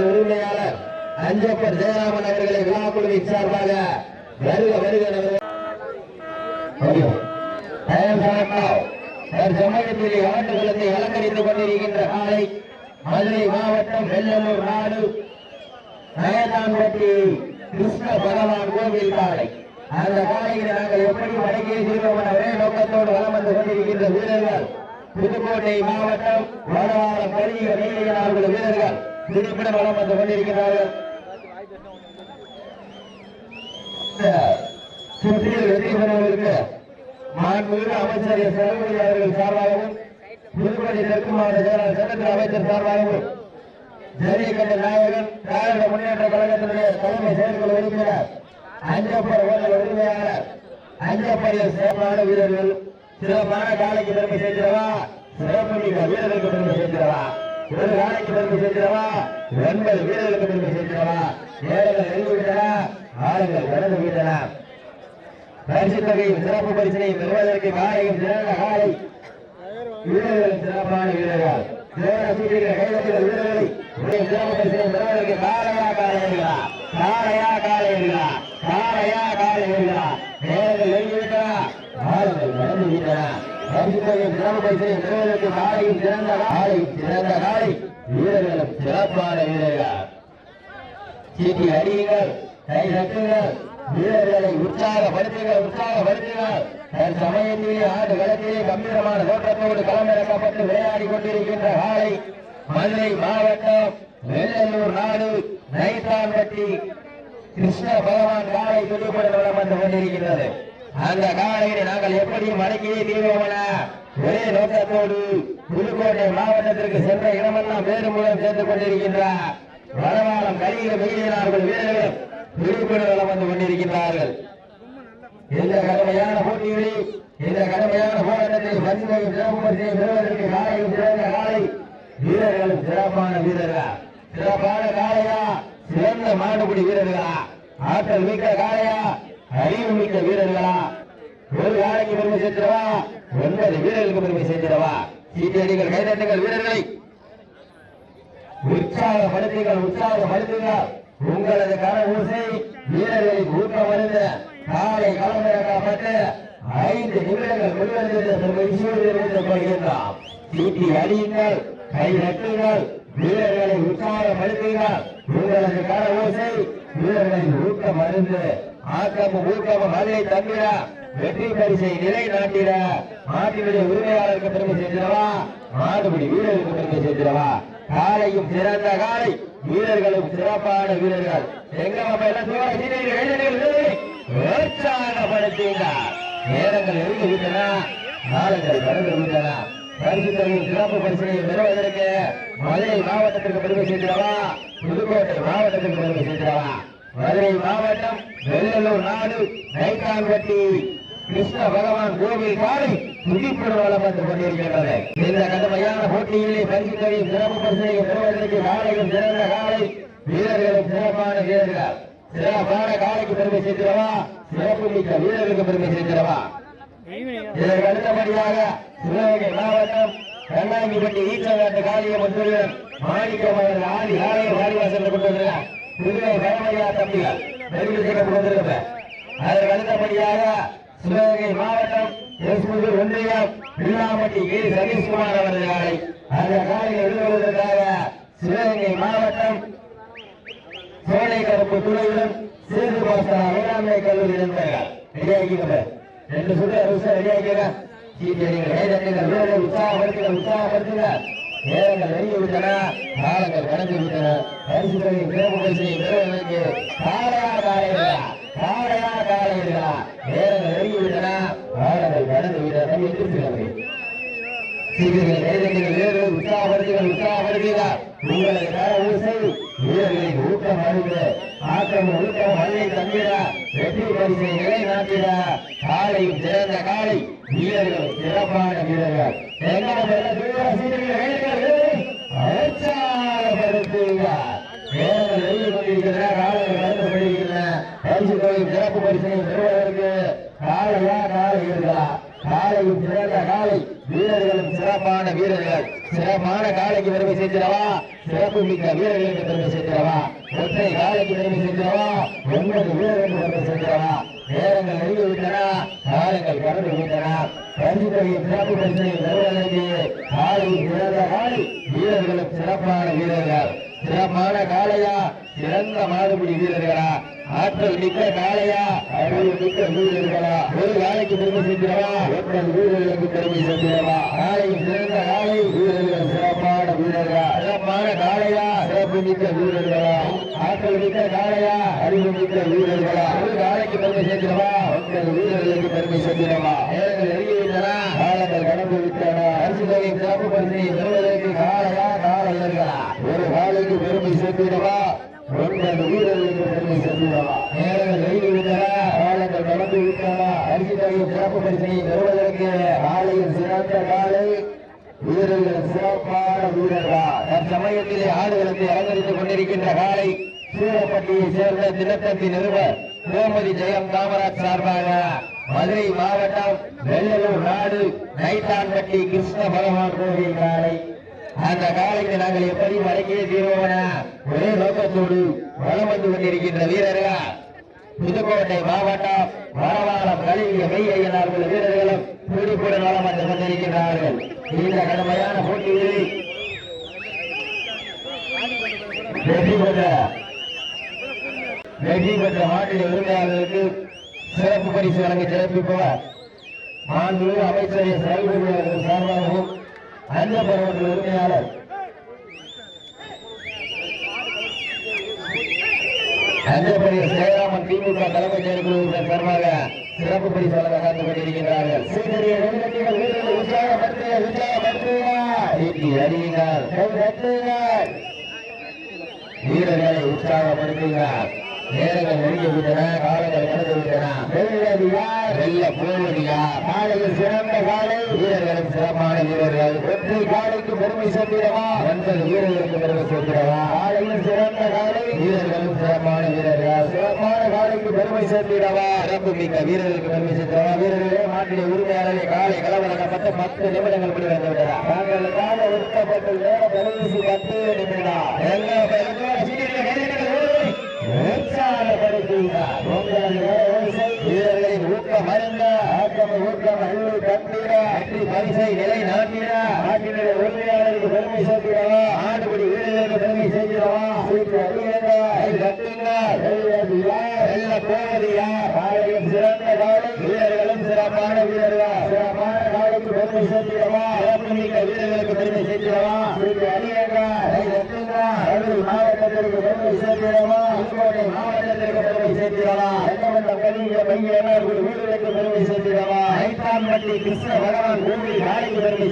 உரிமையாளர் அஞ்சப்பர் ஜெயராமன் அவர்களை விழா குழுவின் சார்பாக வருக வருக நபர் சமயத்திலே அலங்கரித்துக் கொண்டிருக்கின்ற காலை மதுரை மாவட்டம் வெள்ளலூர் நாடு நயத்தான்பட்டி கிருஷ்ண பகவான் கோவில் காலை. அந்த காலையில் நாங்கள் எப்படி வடக்கே செல்வோம் என ஒரே நோக்கத்தோடு வளம் வந்து கொண்டிருக்கின்ற வீரர்கள் புதுக்கோட்டை மாவட்டம் வடவாரம் கருதிய நீலையனார்கள் வீரர்கள் துடிப்புடன் வளம் வந்து கொண்டிருக்கிறார்கள். சுற்றியில் வெற்றி பெறுவதற்கு மாண்புமிகு அமைச்சர் எஸ். செல்வமணி அவர்கள் சார்பாகவும் புதுக்கோட்டை தெற்கு மாவட்ட சட்டத்துறை அமைச்சர் சார்பாகவும் ஜல்லிக்கட்டு நாயகன் திராவிட முன்னேற்ற கழகத்தினுடைய தலைமை செயற்குழு உறுப்பினர் அஞ்சப்பர் ஓட்டல் உரிமையாளர் அஞ்சப்பர் எஸ். சிறப்பான வீரர்கள் சிறப்பான காலைக்கு பெருமை சேர்க்கிறவா சிறப்புமிக்க வீரர்களுக்கு பெருமை சேர்க்கிறவா ஒரு காலைக்கு பெருமை சேர்க்கிறவா எண்பது வீரர்களுக்கு பெருமை சேர்க்கிறவா நேரங்கள் நெருங்கிவிட்டன ஆளுங்கள் இறந்து விட்டன பரிசு தொகையும் சிறப்பு பரிசனை பெறுவதற்கு காலையும் சிறந்த காலை வீரர்கள் சிறப்பான வீரர்கள். சேர வீரர்களை சிறப்பு பரிசனை பெறுவதற்கு காலையா காலையா காலையா காலையா காலையா காலையா நேரங்கள் நெருங்கிவிட்டன. ஆளுங்கள் கடந்து பரிசு தொகையும் சிறப்பு பரிசனை பெறுவதற்கு காலையும் சிறந்த சிறந்த காலை வீரர்களும் சிறப்பான வீரர்கள். சீட்டி அடியுங்கள் கை சட்டுங்கள் வீரர்களை உற்சாகப்படுத்துங்கள் உற்சாகப்படுத்துங்கள். தற்சமயத்திலே ஆண்டு களத்திலே கம்பீரமான தோற்றத்தோடு களமிறக்கப்பட்டு விளையாடி கொண்டிருக்கின்ற காலை மதுரை மாவட்டம் வெள்ளலூர் நாடு நைத்தான்பட்டி. கிருஷ்ண பகவான் காலை துடிப்புடன் வளம் வந்து கொண்டிருக்கிறது. அந்த காலையை நாங்கள் எப்படியும் அடக்கியே தீர்வோமென ஒரே நோக்கத்தோடு புதுக்கோட்டை மாவட்டத்திற்கு சென்ற இடமெல்லாம் வேறு மூலம் சேர்ந்து கொண்டிருக்கின்றார் வடவாளம் கலியில வெயிலார்கள் வீரர்களும் விழிப்புணர்வு வந்து கொண்டிருக்கின்றார்கள். இந்த கடுமையான போட்டிகளில் இந்த கடுமையான போராட்டத்தில் பரிசுகையும் சிறப்பு பெறுவதற்கு காலையில் சிறந்த காலை வீரர்களும் சிறப்பான வீரர்களா? சிறப்பான காலையா? சிறந்த மாடுபிடி வீரர்களா? ஆற்றல் மிக்க காலையா? அறிவு மிக்க வீரர்களா? ஒரு காலைக்கு பெருமை சேர்த்திடவா? ஒன்பது வீரர்களுக்கு பெருமை சேர்த்திடவா? சீட்டடிகள் கைதட்டுங்கள் வீரர்களை உற்சாகப்படுத்துங்கள் உற்சாகப்படுத்துங்கள். உங்களது கர ஊசை வீரர்களின் ஊக்கம் காலை களமிறக்கப்பட்டு ஐந்து நிமிடங்கள் முடிவடைந்த மகிழ்ச்சியோடு சீட்டி அடியுங்கள் கை நட்டுங்கள் வீரர்களை உற்சாகப்படுத்துங்கள். உங்களது கர ஊசை வீரர்களின் ஊக்கம் அறிந்து ஆக்கமும் ஊக்கமும் மதுரை தந்திர வெற்றி பரிசை நிலை நாட்டிட மாட்டினுடைய உரிமையாளருக்கு பெருமை சேர்க்கிறவா மாட்டுபடி வீரருக்கு பெருமை சேர்த்திடவா? காலையும் சிறந்த காலை வீரர்களும் சிறப்பான வீரர்கள். எங்க நேரங்கள் நெருங்கி விட்டன காலங்கள் கடந்து விட்டன பரிசு சிறப்பு பரிசனையும் பெறுவதற்கு மதுரை மாவட்டத்திற்கு பெருமை சேர்க்கிறவா? புதுக்கோட்டை மாவட்டத்திற்கு பெருமை சேர்க்கிறவா? மதுரை மாவட்டம் வெள்ளலூர் நாடு நைக்கான்பட்டி கிருஷ்ண பகவான் கோவில் காலை துடிப்புடன் வளம் கொண்டிருக்கின்றது. இந்த கடுமையான போட்டியிலே பரிசு தொகையும் சிறப்பு பரிசனையும் பெறுவதற்கு காலையும் சிறந்த காலை வீரர்களும் சிறப்பான வீரர்கள். சிறப்பான காலைக்கு பெருமை சேர்க்கிறவா? சிறப்பு மிக்க வீரர்களுக்கு பெருமை சேர்க்கிறவா? இதற்கு அடுத்தபடியாக சிவகங்கை மாவட்டம் கண்ணாங்கிப்பட்டி ஈச்சநாட்டு காளிய முத்துடன் மாணிக்கம் அவர்கள் ஆதி ஆலய வாரிவாசல் கொண்டிருக்கிறார். புதுவை பரமையா தம்பிகள். நெருங்கி செய்யப்பட்டிருக்கிறது அதற்கு அடுத்தபடியாக சிவகங்கை மாவட்டம் எஸ்முதூர் ஒன்றியம் வில்லாமட்டி கே. சதீஷ்குமார் அவர்கள் காலை அந்த காலையில் எழுதுவதற்காக சிவகங்கை மாவட்டம் சோலை கருப்பு துணையுடன் சேது பாஸ்தா வேளாண்மை கல்லூரி நண்பர்கள் ரெடியாகிங்க ரெண்டு சுற்று அரசு ரெடியாகிங்க சீட்டியடிகள் கைதட்டுங்கள் வீரர்கள் உற்சாகப்படுத்துங்கள் உற்சாகப்படுத்துங்கள் நேரங்கள் நெருங்கி விட்டன காலங்கள் கடந்து விட்டன. பரிசு தொகை சிறப்பு பரிசு பெறுவதற்கு காலையான காலையா காலையான காலையா நேரங்கள் கடந்து விட்டன தம்பி திருச்சிகள் சீக்கிரம் கைதட்டுங்கள் வீரர்கள் கர ஊசை வீரர்களின் ஊக்கம் அருக ஆக்கம் ஊக்கம் மல்லை தந்திட வெற்றி பரிசை நிலைநாட்டிட காலையும் சிறந்த காலை வீரர்கள் சிறப்பான வீரர்கள். எங்கட வெள்ள தூர சீரியர்கள் வீரர்கள் உற்சாகப்படுத்துகிறார். பரிசு சிறப்பு பரிசனை பெறுவதற்கு காலையா காலை இருக்கா காலையும் சிறந்த காலை. வீரர்களும் சிறப்பான வீரர்கள். சிறப்பான காலைக்கு பெருமை சேர்க்கிறவா? சிறப்பு மிக்க வீரர்களுக்கு பெருமை சேர்க்கிறவா? ஒற்றை காலைக்கு பெருமை சேர்க்கிறவா? ஒன்பது வீரர்களுக்கு பெருமை சேர்க்கிறவா? நேரங்கள் நெருங்கி விட்டன. காலங்கள் கடந்து விட்டன. பரிசு தொகையும் சிறப்பு பரிசனை பெறுவதற்கு காலையும் சிறந்த காலை. வீரர்களும் சிறப்பான வீரர்கள். சிறப்பான காளையா? சிறந்த மாடுபிடி வீரர்களா? ஆற்றல் மிக்க காளையா அறிவு மிக்க வீரர்களா? ஒரு வேலைக்கு பெருமை சேர்க்கிறவா? ஒன்றரை வீரர்களுக்கு பெருமை சேர்க்கிறவா? காலையும் சிறந்த காலை வீரர்கள் சிறப்பான வீரர்களா? சிறப்பான காளையா? சிறப்பு மிக்க வீரர்களா? ஆற்றல் மிக்க காளையா? அறிவு மிக்க வீரர்களா? ஒரு வேலைக்கு பெருமை சேர்க்கிறவா? ஒன்றரை வீரர்களுக்கு பெருமை சேர்க்கிறவா? நேரங்கள் நெருங்கிவிட்டன காலங்கள் கடந்து விட்டன. அரசு தொகை சிறப்பு பரிசை பெறுவதற்கு காளையா காலையர்களா ஒரு காலைக்கு பெருமை சேர்த்திடவா ஒன்பது வீரர்களுக்கு பெருமை சேர்த்திடவா நேரங்கள் நெருங்கி விட்டன காலங்கள் கடந்து விட்டன. அரிசி சிறப்பு பரிசை பெறுவதற்கு காலையில் சிறந்த காலை வீரர்கள் சிறப்பான வீரர்களா தற்சமயத்திலே ஆடுகளுக்கு அலங்கரித்துக் கொண்டிருக்கின்ற காலை சூரப்பட்டியை சேர்ந்த தினத்தந்தி நிறுவனர் கோமதி ஜெயம் காமராஜ் சார்பாக மதுரை மாவட்டம் வெள்ளலூர் நாடு நைத்தான்பட்டி கிருஷ்ண பகவான் கோவில் காலை. அந்த காலைக்கு நாங்கள் எப்படி மடக்கிய தீர்வோன ஒரே நோக்கத்தோடு வளம் வந்து கொண்டிருக்கின்ற வீரர்கள் புதுக்கோட்டை மாவட்டம் வரவாளம் கழுவிய மெய்யையனார் உள்ள வீரர்களும் துடிப்புடன் வளம் வந்து கொண்டிருக்கிறார்கள் இந்த கடுமையான போட்டியில் வெற்றி பெற்ற வெற்றி பெற்ற மாட்டின் உரிமையாளர்களுக்கு சிறப்பு பரிசு வழங்கி சிறப்பிப்பவர் மாண்பு அமைச்சரை செயல்படுவதற்கு சார்பாகவும் அந்த பருவத்தில் உரிமையாளர். அஞ்சப்படி சேராமன் திமுக தலைமைச் செயற்குழுவினர் சார்பாக சிறப்பு பரிசு வழங்க காத்துக் கொண்டிருக்கிறார்கள் சீக்கிரிய நிறுவனங்கள் வீரர்கள் உற்சாகப்படுத்துங்கள் அறியுங்கள் வீரர்களை உற்சாகப்படுத்துகிறார். நேரங்கள் நெருங்கி விட்டன காலங்கள் கடந்து விட்டன வெல்வது யார் வெல்ல காலையில் சிறந்த காலை. வீரர்களும் சிறப்பான வீரர்கள். வெற்றி காலைக்கு பெருமை சேர்த்திடவா? ஒன்பது வீரர்களுக்கு பெருமை சேர்த்திடவா? காலையில் சிறந்த காலை. வீரர்களும் சிறப்பான வீரர்கள். சிறப்பான காலைக்கு பெருமை சேர்த்திடவா? சிறப்பு மிக்க வீரர்களுக்கு பெருமை சேர்த்திடவா? வீரர்களே மாட்டின உரிமையாளரை காலை கலவரப்பட்ட பத்து நிமிடங்கள் முடி வந்து விட்டதா தாங்களுக்காக ஒதுக்கப்பட்ட கடைசி பத்து நிமிடம். உற்சாகப்படுத்துகிறார் உங்கள் ஓசை வீரர்களின் ஆக்கம் ஊக்கம் அள்ளி தந்திட வெற்றி பரிசை நிலை நாட்டிட நாட்டினுடைய உரிமையாளருக்கு பெருமை சேர்த்திடவா ஆண்டுபடி வீரர்களுக்கு பெருமை சேர்த்திடவா சிறந்த காலை வீரர்களும் சிறப்பான வீரர்கள் சிறப்பான காலைக்கு பெருமை சேர்த்திடவா சிறப்பு மிக்க வீரர்களுக்கு பெருமை சேர்த்திடவா சீட்டு அறியுங்க கட்டுங்க மதுரை மாவட்டத்திற்கு பெருமை சேர்த்திடவா புதுக்கோட்டை மாவட்டத்திற்கு பெருமை சேர்த்திடவா வெள்ளவட்டம் கலிங்க பையனார் ஒரு வீரர்களுக்கு பெருமை சேர்த்திடவா ஐத்தாம்பட்டி கிருஷ்ண பகவான் கோவில் காலைக்கு பெருமை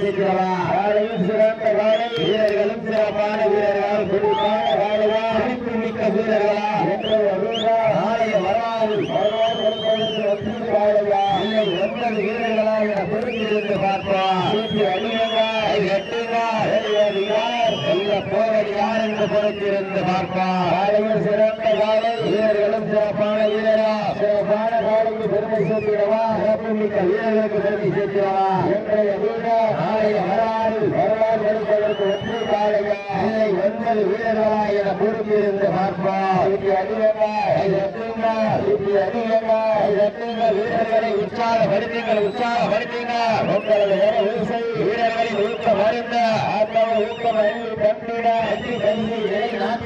காலையும் சிறந்த காலை வீரர்களும் சிறப்பான வீரர்கள் துடிப்பான காலையா துடிப்பு மிக்க வீரர்களா என்ற வீரா நாளைய வராது வரலாறு கொடுப்பதற்கு ஒற்றை காலையா இல்லை ஒன்பது வீரர்களா என பொறுத்திருந்து பார்ப்போம் சீட்டு அணியங்கா எட்டுங்க வெளியேறு யார் வெல்ல போவது யார் என்று பொறுத்திருந்து பார்ப்போம் காலையில் சிறந்த காலை. வீரர்களும் சிறப்பான வீரரா. சிறப்பான காலைக்கு பெருமை சேர்த்திடவா. சிறப்பு மிக்க வீரர்களுக்கு பெருமை சேர்த்திடவா. இன்றைய வீரர் நாளைய வரலாறு வரலாறு கொடுப்பதற்கு ஒன்று காலையா? இல்லை ஒன்பது வீரர்களா என பொறுத்திருந்து பார்ப்பா. இப்படி அணியங்கா எட்டுங்க இப்படி அணியங்கா எட்டுங்க வீரர்களை உற்சாகப்படுத்துங்கள். உற்சாகப்படுத்துங்கள் உங்களது ஓசை வீரர்களின் ஊக்கம் அருந்த ஆத்மாவை ஊக்கம் அள்ளி தந்திட அள்ளி பரிசை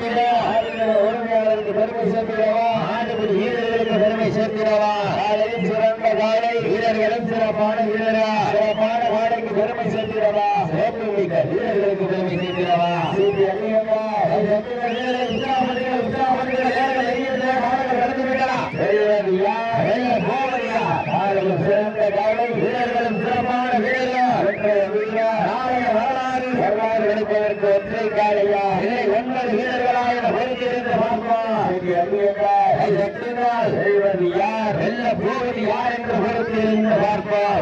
நிலை நாட்டிட உரிமையாளருக்கு பெருமை சேர்த்திடவா ஆண்டுபடி வீரர்களுக்கு பெருமை சேர்த்திடவா காலையில் சிறந்த காலை வீரர்களும் சிறப்பான வீரரா. சிறப்பான காலைக்கு பெருமை சேர்த்திடவா சிறப்பு மிக்க வீரர்களுக்கு பெருமை சேர்த்திடவா சீட்டி அணியவா வீரர்கள் உற்சாகப்படுத்துங்கள் உற்சாகப்படுத்துங்கள் நேரங்கள் எரியுது காலங்கள் கடந்து விட்டலாம் வெல்வது யார் வெல்ல போவது யார் காலையில் சிறந்த காலை வீரர்களும் சிறப்பான வீரர்கள் இன்றைய வீரர் நாளைய வரலாறு வரலாறு எடுப்பதற்கு ஒற்றை காலையா இல்லை ஒன்பது வீரர்களா என பொறுத்து என்று பார்ப்போம் இங்கு அறிவியுங்கள். கை தட்டுங்கள். செய்வது யார் வெல்ல போவது யார் என்று பொறுப்பில் பார்ப்போம்